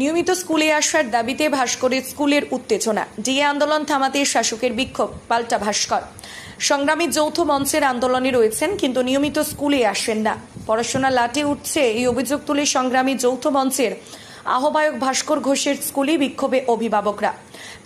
নিয়মিত স্কুলে আসার দাবিতে ভাস্করের স্কুলের উত্তেজনা। ডিএ আন্দোলন থামাতে শাসকের বিক্ষোভ, পাল্টা ভাস্কর। সংগ্রামী যৌথ মঞ্চের আন্দোলনে রয়েছেন, কিন্তু নিয়মিত স্কুলে আসেন না। পড়াশোনা লাটে উঠছে এই অভিযোগ তুলে সংগ্রামী যৌথ মঞ্চের আহ্বায়ক ভাস্কর ঘোষের স্কুলে বিক্ষোভে অভিভাবকরা।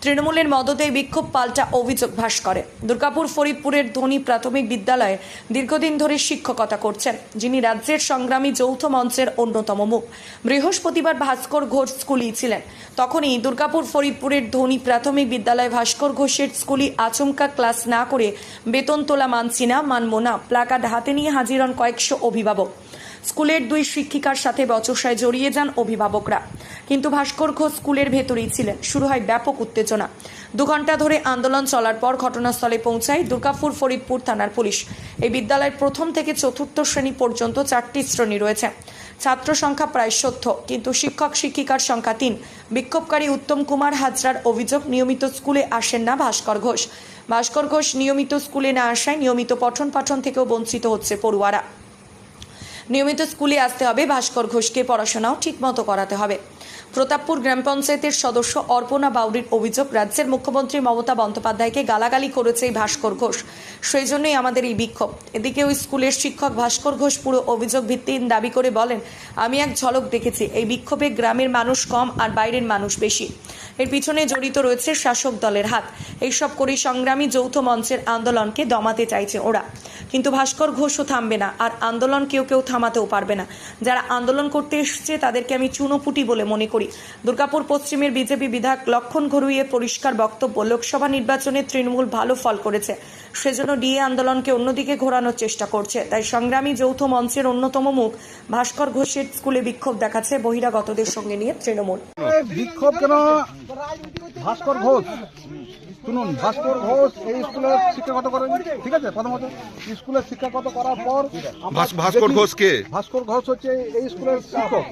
তৃণমূলের মদতে বিক্ষোভ পাল্টা অভিযোগ ভাস করে দুর্গাপুর, ফরিদপুরের ধনী প্রাথমিক বিদ্যালয়ে দীর্ঘদিন ধরে শিক্ষকতা করছেন, যিনি রাজ্যের সংগ্রামী যৌথ মঞ্চের অন্যতম মুখ। বৃহস্পতিবার ভাস্কর ঘোষ স্কুলেই ছিলেন। তখনই দুর্গাপুর, ফরিদপুরের ধনী প্রাথমিক বিদ্যালয়ে ভাস্কর ঘোষের স্কুলে আচমকা ক্লাস না করে বেতন তোলা মানছি না, মানব না। প্লাকার্ড হাতে নিয়ে হাজির হন কয়েকশো অভিভাবক। স্কুলের দুই শিক্ষিকার সাথে বচসায় জড়িয়ে যান অভিভাবকরা। কিন্তু ভাস্কর ঘোষ স্কুলের ভেতরেই ছিলেন। শুরু হয় ব্যাপক উত্তেজনা। দু ঘণ্টা ধরে আন্দোলন চলার পর ঘটনাস্থলে পৌঁছায় দুর্গাপুর ফরিদপুর থানার পুলিশ। এই বিদ্যালয়ের প্রথম থেকে চতুর্থ শ্রেণি পর্যন্ত চারটি শ্রেণি রয়েছে। ছাত্র সংখ্যা প্রায় সত্য, কিন্তু শিক্ষক শিক্ষিকার সংখ্যা তিন। বিক্ষোভকারী উত্তম কুমার হাজরার অভিযোগ, নিয়মিত স্কুলে আসেন না ভাস্কর ঘোষ। ভাস্কর ঘোষ নিয়মিত স্কুলে না আসায় নিয়মিত পঠন পাঠন থেকেও বঞ্চিত হচ্ছে পড়ুয়ারা। নিয়মিত স্কুলে আসতে হবে। ভাস্কর ঘোষকে পড়াশোনাও ঠিকমতো করাতে হবে। প্রতাপপুর গ্রাম পঞ্চায়েতের সদস্য অর্পণা বাউরির অভিযোগ, রাজ্যের মুখ্যমন্ত্রী মমতা বন্দ্যোপাধ্যায়কে গালাগালি করেছে এই ভাস্কর ঘোষ। সেই জন্যই আমাদের এই বিক্ষোভ। এদিকে ওই স্কুলের শিক্ষক ভাস্কর ঘোষ পুরো অভিযোগ ভিত্তিহীন দাবি করে বলেন, আমি এক ঝলক দেখেছি। এই বিক্ষোভে গ্রামের মানুষ কম আর বাইরের মানুষ বেশি। এর পিছনে জড়িত রয়েছে শাসক দলের হাত। এইসব করে সংগ্রামী যৌথ মঞ্চের আন্দোলনকে দমাতে চাইছে ওরা। কিন্তু ভাস্কর ঘোষও থামবে না আর আন্দোলন কেউ কেউ থামাতেও পারবে না। যারা আন্দোলন করতে এসছে, তাদেরকে আমি চুনোপুটি বলে মনে করি। দুর্গাপুর পশ্চিমের বিজেপি বিধায়ক লক্ষণ ঘরুইয়ের পরিষ্কার বক্তব্য, লোকসভা নির্বাচনে তৃণমূল ভালো ফল করেছে। সেজন্য ডিএ আন্দোলনকে অন্যদিকে ঘোরানোর চেষ্টা করছে। তাই সংগ্রামী যৌথ মঞ্চের অন্যতম মুখ ভাস্কর ঘোষের স্কুলে বিক্ষোভ দেখাচ্ছে বহিরাগতদের সঙ্গে নিয়ে তৃণমূল। বিক্ষোভ কেন? ভাস্কর ঘোষ। শুনুন ভাস্কর ঘোষ এই স্কুলে শিক্ষাগত করেন ঠিক আছে প্রথমত স্কুলে শিক্ষাগত করার পর ভাস- ভাস্কর ঘোষ কে? ভাস্কর ঘোষ হচ্ছে এই স্কুলের শিক্ষক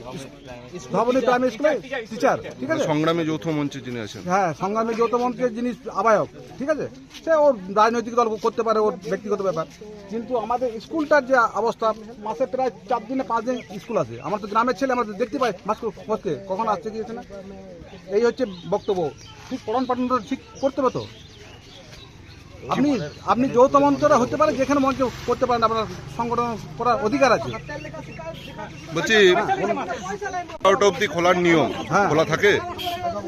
ধবনী প্রাইমারি স্কুলে টিচার ঠিক আছে? সংগ্রামী যৌথ মঞ্চে যিনি আছেন। হ্যাঁ সংগ্রামী যৌথ মন্ত্রীর যিনি আবায়ক ঠিক আছে? সে ওর রাজনৈতিক দল করতে পারে ওর ব্যক্তিগত ব্যাপার। কিন্তু আমাদের স্কুলটার যে অবস্থা মাসে প্রায় চার দিনে পাঁচ দিন স্কুল আছে। আমার তো গ্রামের ছেলে আমরা দেখতে পাই ভাস্কর ঘোষকে। কখন আসছে গিয়েছে না? এই হচ্ছে বক্তব্য। ঠিক পঠন পাঠনটা ঠিক করতে হবে তো? আপনি আপনি যৌথ মঞ্চরা হতে পারে যেখানে মঞ্চ করতে পারেন আপনার সংগঠন করার অধিকার আছে। বলছি এগারোটা অবধি খোলার নিয়ম হ্যাঁ। খোলা থাকে?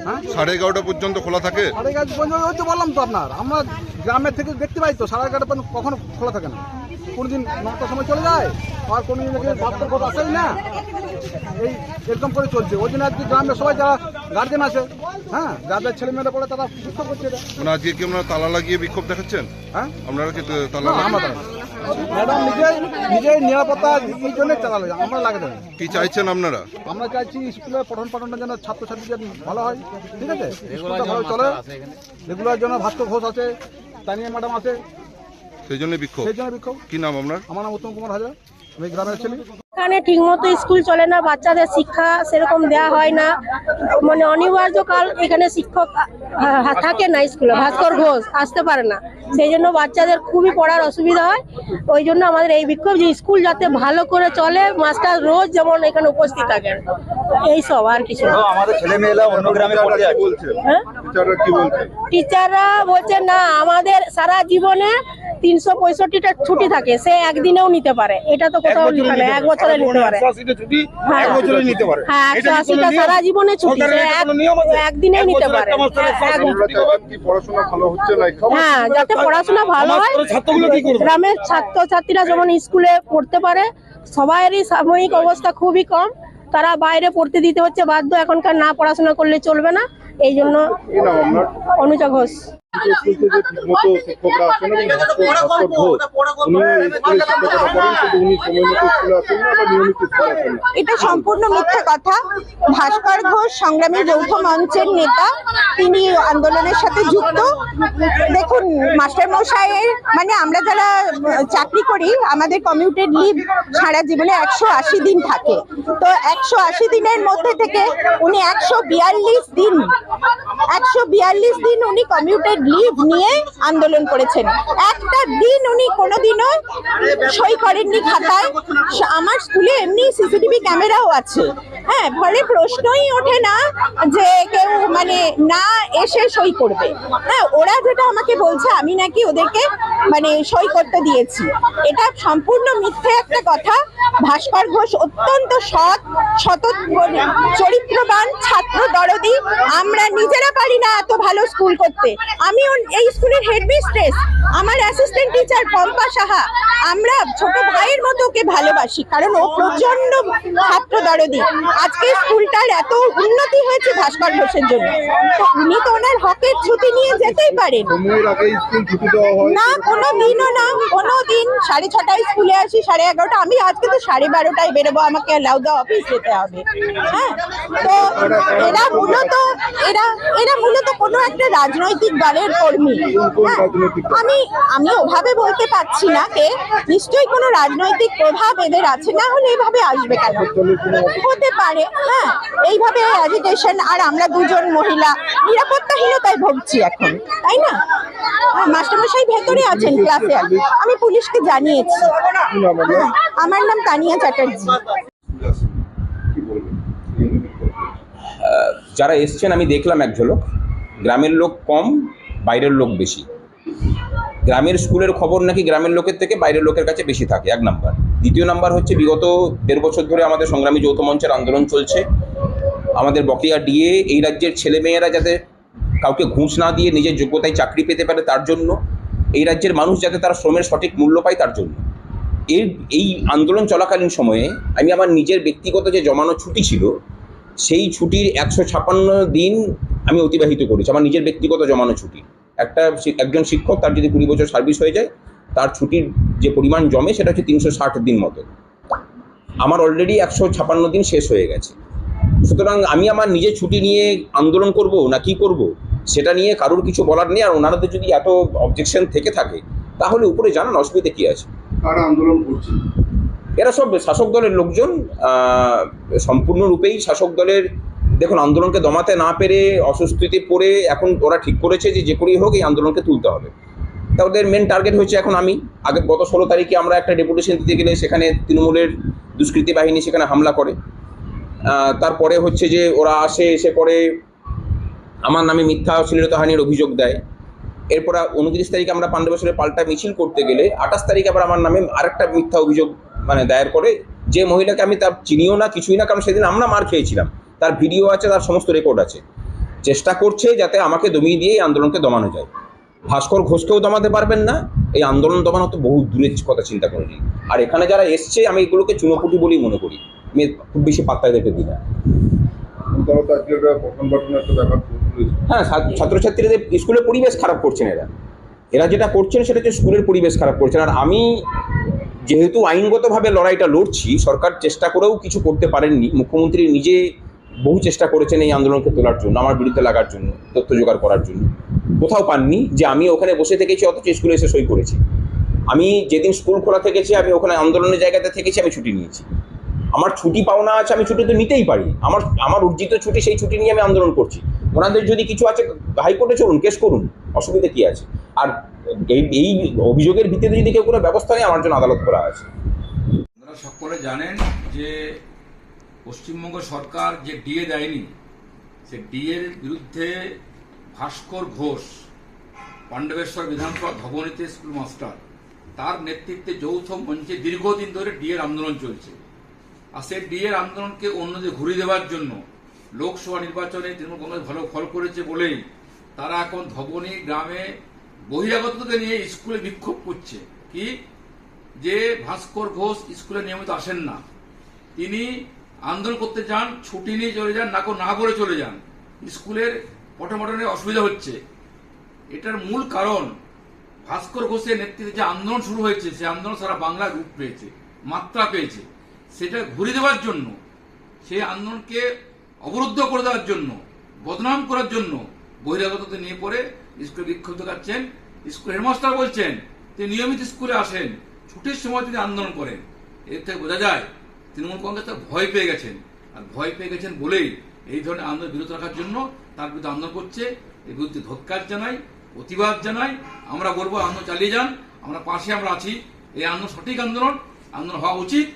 হ্যাঁ। সাড়ে এগারোটা পর্যন্ত খোলা থাকে? সাড়ে এগারোটা পর্যন্ত বললাম তো আপনার। আমরা গ্রামের থেকে দেখতে পাই তো সাড়ে এগারোটা পর্যন্ত কখনো খোলা থাকে না। কোনোদিন নটার সময় চলে যায় আর কোনো দিন দেখি ভাস্কর আসেই না। এই এরকম করে চলছে। ওই জন্য আজকে গ্রামের সবাই যারা গার্জেন আছে হ্যাঁ যাদের ছেলেমেয়েরা পড়ে তারা বিক্ষোভ করছে মানে আজকে কি আপনারা তালা লাগিয়ে বিক্ষোভ দেখাচ্ছেন? হ্যাঁ? আপনারা কি তালা না, আমরা ম্যাডাম নিজেই নিজেই নিরাপত্তা এই জন্যই চালালো আমরা লাগে দেবেন কি চাইছেন আপনারা? আমরা চাইছি স্কুলে পঠন পাঠনটা যেন ছাত্রছাত্রীদের ভালো হয় ঠিক আছে? স্কুলটা ভালো চলে। রেগুলার জন্য ভাস্কর ঘোষ আছে তানিয়া ম্যাডাম আছে সেই জন্য বিক্ষোভ। সেই জন্য বিক্ষোভ। কি নাম আপনার? আমার নাম উত্তম কুমার হাজার। আমি গ্রামের ছেলে। এখানে ঠিকমতো স্কুল চলে না বাচ্চাদের শিক্ষা সেরকম দেওয়া হয় না। মানে অনিবার্য কাল এখানে শিক্ষক থাকে না স্কুলে ভাস্কর ঘোষ আসতে পারে না। সেই জন্য বাচ্চাদের খুবই পড়ার অসুবিধা হয়। ওই জন্য আমাদের এই বিক্ষোভ যে স্কুল যাতে ভালো করে চলে মাস্টার রোজ যেমন এখানে উপস্থিত থাকেন এই সব আর কিছু না। আমাদের ছেলে মেয়েরা অন্য গ্রামে পড়তে যাচ্ছে বলছে হ্যাঁ? টিচাররা কি টিচাররা বলছে না আমাদের সারা জীবনে তিনশো পঁয়ষট্টিটা ছুটি থাকে সে একদিনেও নিতে পারে। এটা তো কোথাও লিখা নেই এক বছরে নিতে পারে। হ্যাঁ। এক বছরে পারে। হ্যাঁ একশো আশিটা সারা জীবনে ছুটি সে এক- একদিনেই নিতে পারে। হ্যাঁ যাতে পড়াশোনা ভালো হয় গ্রামের ছাত্রছাত্রীরা যেমন স্কুলে পড়তে পারে সবাইয়েরই সাময়িক অবস্থা খুবই কম। তারা বাইরে পড়তে দিতে হচ্ছে বাধ্য এখনকার না পড়াশোনা করলে চলবে না। এই জন্য অনুজা ঘোষ। স্কুল থেকে ঠিকমতো শিক্ষকরা আসেন এবং ভাস্কর ভাস্কর ঘোষ উনি স্কুলে শিক্ষকতা করেন কিন্তু উনি সময় মতো স্কুলে আসেন না বা নিয়মিত স্কুলে আসেন না। এটা সম্পূর্ণ মিথ্যা কথা। ভাস্কর ঘোষ সংগ্রামী যৌথ মঞ্চের নেতা তিনি আন্দোলনের সাথে যুক্ত। দেখুন মাস্টার মশাইয়ের মানে আমরা যারা চাকরি করি আমাদের কমিউটেড লিভ সারা জীবনে একশো আশি দিন থাকে। তো একশো আশি দিনের মধ্যে থেকে উনি একশো বিয়াল্লিশ দিন একশো বিয়াল্লিশ দিন উনি কমিউটেড লিভ নিয়ে আন্দোলন করেছেন। একটা দিন উনি কোনোদিনও সই করেননি খাতায়। আমার স্কুলে এমনি সিসিটিভি ক্যামেরাও আছে। হ্যাঁ ফলে প্রশ্নই ওঠে না যে কেউ মানে না এসে সই করবে। হ্যাঁ ওরা যেটা আমাকে বলছে, আমি নাকি ওদেরকে মানে সই করতে দিয়েছি। এটা সম্পূর্ণ মিথ্যে একটা কথা। ভাস্কর ঘোষ অত্যন্ত সৎ সত চরিত্রবান, ছাত্র দরদি। আমরা নিজেরা পারি না এত ভালো স্কুল করতে। আমি এই স্কুলের হেডমিস্ট্রেস আমার অ্যাসিস্ট্যান্ট টিচার পম্পা সাহা। আমরা ছোট ভাইয়ের মতো ওকে ভালোবাসি, কারণ ও প্রচণ্ড ছাত্র দরদি। আজকে স্কুলটার এত উন্নতি হয়েছে ভাস্কর ঘোষের জন্য। তো উনি তো ওনার হকের ছুটি নিয়ে যেতেই পারেন। না, কোনো দিনও না, কোনো দিন। সাড়ে ছটায় স্কুলে আসি, সাড়ে এগারোটা। আমি আজকে তো সাড়ে বারোটায় বেরোবো, আমাকে লাউদা অফিস যেতে হবে। হ্যাঁ তো এরা মূলত, এরা এরা মূলত কোনো একটা রাজনৈতিক দলের কর্মী। হ্যাঁ আমি আমি ওভাবে বলতে পারছি না কে। নিশ্চয়ই কোনো রাজনৈতিক প্রভাব এদের আছে না হলে এভাবে আসবে কেন? হতে পারে হ্যাঁ এইভাবে অ্যাজিটেশন আর আমরা দুজন মহিলা নিরাপত্তাহীনতায় ভুগছি এখন তাই না? হ্যাঁ, মাস্টারমশাই ভেতরে আছেন ক্লাসে আমি পুলিশকে জানিয়েছি? হ্যাঁ, আমার নাম তানিয়া চ্যাটার্জি। যারা এসছেন আমি দেখলাম এক ঝলক। গ্রামের লোক কম বাইরের লোক বেশি। গ্রামের স্কুলের খবর নাকি গ্রামের লোকের থেকে বাইরের লোকের কাছে বেশি থাকে, এক নাম্বার। দ্বিতীয় নাম্বার হচ্ছে, বিগত দেড় বছর ধরে আমাদের সংগ্রামী যৌথ মঞ্চের আন্দোলন চলছে। আমাদের বকেয়া ডিএ এই রাজ্যের ছেলেমেয়েরা যাতে কাউকে ঘুষ না দিয়ে নিজের যোগ্যতায় চাকরি পেতে পারে তার জন্য, এই রাজ্যের মানুষ যাতে তার শ্রমের সঠিক মূল্য পায় তার জন্য। এর, এই আন্দোলন চলাকালীন সময়ে আমি আমার নিজের ব্যক্তিগত যে জমানো ছুটি ছিল, সেই ছুটির একশো ছাপান্ন দিন আমি অতিবাহিত করেছি, আমার নিজের ব্যক্তিগত জমানো ছুটি। একটা একজন শিক্ষক তার যদি কুড়ি বছর সার্ভিস হয়ে যায় তার ছুটির যে পরিমাণ জমে সেটা হচ্ছে তিনশো ষাট দিন মতো। আমার অলরেডি একশো ছাপান্ন দিন শেষ হয়ে গেছে। সুতরাং আমি আমার নিজের ছুটি নিয়ে আন্দোলন করব না কি করব সেটা নিয়ে কারোর কিছু বলার নেই আর ওনাদের যদি এত অবজেকশন থেকে থাকে তাহলে উপরে জানান অসুবিধা কী আছে? কারা আন্দোলন করছে? এরা সব শাসক দলের লোকজন সম্পূর্ণরূপেই শাসক দলের দেখুন, আন্দোলনকে দমাতে না পেরে, অস্বস্তিতে পড়ে এখন ওরা ঠিক করেছে যে যে করেই হোক এই আন্দোলনকে তুলতে হবে। তা ওদের মেন টার্গেট হচ্ছে এখন আমি। আগে গত ষোলো তারিখে আমরা একটা ডেপুটেশন দিতে গেলে সেখানে তৃণমূলের দুষ্কৃতী বাহিনী সেখানে হামলা করে। তারপরে হচ্ছে যে, ওরা আসে, এসে পরে আমার নামে মিথ্যা শ্লীলতাহানির অভিযোগ দেয়। এরপর উনত্রিশ তারিখে আমরা পাণ্ডবেশ্বরে পাল্টা মিছিল করতে গেলে আঠাশ তারিখে আবার আমার নামে আরেকটা মিথ্যা অভিযোগ মানে দায়ের করে। যে মহিলাকে আমি তার চিনিও না, কিছুই না, কারণ সেদিন আমরা মার খেয়েছিলাম। তার ভিডিও আছে, তার সমস্ত রেকর্ড আছে। চেষ্টা করছে যাতে আমাকে দমিয়ে দিয়ে এই আন্দোলনকে দমানো যায়। ভাস্কর ঘোষকেও দমাতে পারবেন না। এই আন্দোলন দমানো তো বহু দূরের কথা চিন্তা করে নিই। আর এখানে যারা এসছে, আমি এগুলোকে চুনোপুটি বলেই মনে করি। আমি খুব বেশি পাত্তা দেখে দিই না। হ্যাঁ ছাত্র- ছাত্রছাত্রীদের স্কুলের পরিবেশ খারাপ করছেন এরা। এরা যেটা করছেন, সেটা হচ্ছে স্কুলের পরিবেশ খারাপ করছেন। আর আমি যেহেতু আইনগতভাবে লড়াইটা লড়ছি, সরকার চেষ্টা করেও কিছু করতে পারেননি। মুখ্যমন্ত্রী নিজে বহু চেষ্টা করেছেন এই আন্দোলনকে তোলার জন্য, আমার বিরুদ্ধে লাগার জন্য, তথ্য জোগাড় করার জন্য। কোথাও পাননি যে আমি ওখানে বসে থেকেছি, অথচ স্কুলে এসে সই করেছি। আমি যেদিন স্কুল খোলা থেকেছি, আমি ওখানে আন্দোলনের জায়গাতে থেকেছি, আমি ছুটি নিয়েছি। আমার ছুটি পাওনা আছে, আমি ছুটি তো নিতেই পারি। আমার আমার অর্জিত ছুটি, সেই ছুটি নিয়ে আমি আন্দোলন করছি। ওনাদের যদি কিছু আছে, হাইকোর্টে চলুন, কেস করুন, অসুবিধা কী আছে? আর এই এই অভিযোগের ভিত্তিতে যদি কেউ কোনো ব্যবস্থা নেই আমার জন্য আদালত করা আছে। সকলে জানেন যে পশ্চিমবঙ্গ সরকার যে ডিএ দেয়নি, সে ডিএর বিরুদ্ধে ভাস্কর ঘোষ, পাণ্ডবেশ্বর বিধানসভা ভবনীতে স্কুল মাস্টার, তার নেতৃত্বে যৌথ মঞ্চে দীর্ঘদিন ধরে ডিএর আন্দোলন চলছে। আর সেই ডিএর আন্দোলনকে অন্যদের ঘুরিয়ে দেওয়ার জন্য লোকসভা নির্বাচনে তৃণমূল কংগ্রেস ভালো ফল করেছে বলেই তারা এখন ধবনী গ্রামে বহিরাগতদের নিয়ে স্কুলে বিক্ষোভ করছে। কি? যে ভাস্কর ঘোষ স্কুলে নিয়মিত আসেন না। তিনি আন্দোলন করতে যান ছুটি নিয়ে চলে যান, না না করে চলে যান, স্কুলের পঠমটনে অসুবিধা হচ্ছে। এটার মূল কারণ, ভাস্কর ঘোষের নেতৃত্বে যে আন্দোলন শুরু হয়েছে, সে আন্দোলন সারা বাংলায় রূপ পেয়েছে, মাত্রা পেয়েছে। সেটা ঘুরে দেওয়ার জন্য সেই আন্দোলনকে অবরুদ্ধ করে দেওয়ার জন্য, বদনাম করার জন্য বহিরাগতদের নিয়ে পড়ে স্কুলে বিক্ষোভ দেখাচ্ছেন স্কুল হেডমাস্টার বলছেন, তিনি নিয়মিত স্কুলে আসেন, ছুটির সময় তিনি আন্দোলন করেন। এর থেকে বোঝা যায় তৃণমূল কংগ্রেস তার ভয় পেয়ে গেছেন। আর ভয় পেয়ে গেছেন বলেই এই ধরনের আন্দোলন বিরত রাখার জন্য তার বিরুদ্ধে আন্দোলন করছে, এর বিরুদ্ধে ধোৎকার জানাই, প্রতিবাদ জানাই, আমরা বলব আন্দোলন চালিয়ে যান, আমরা পাশে আমরা আছি। এই আন্দোলন সঠিক আন্দোলন আন্দোলন হওয়া উচিত।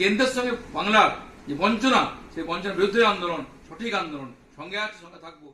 কেন্দ্রের সঙ্গে বাংলার যে বঞ্চনা, সেই বঞ্চনার বিরুদ্ধে আন্দোলন, সঠিক আন্দোলন, সঙ্গে আছে, সঙ্গে থাকব।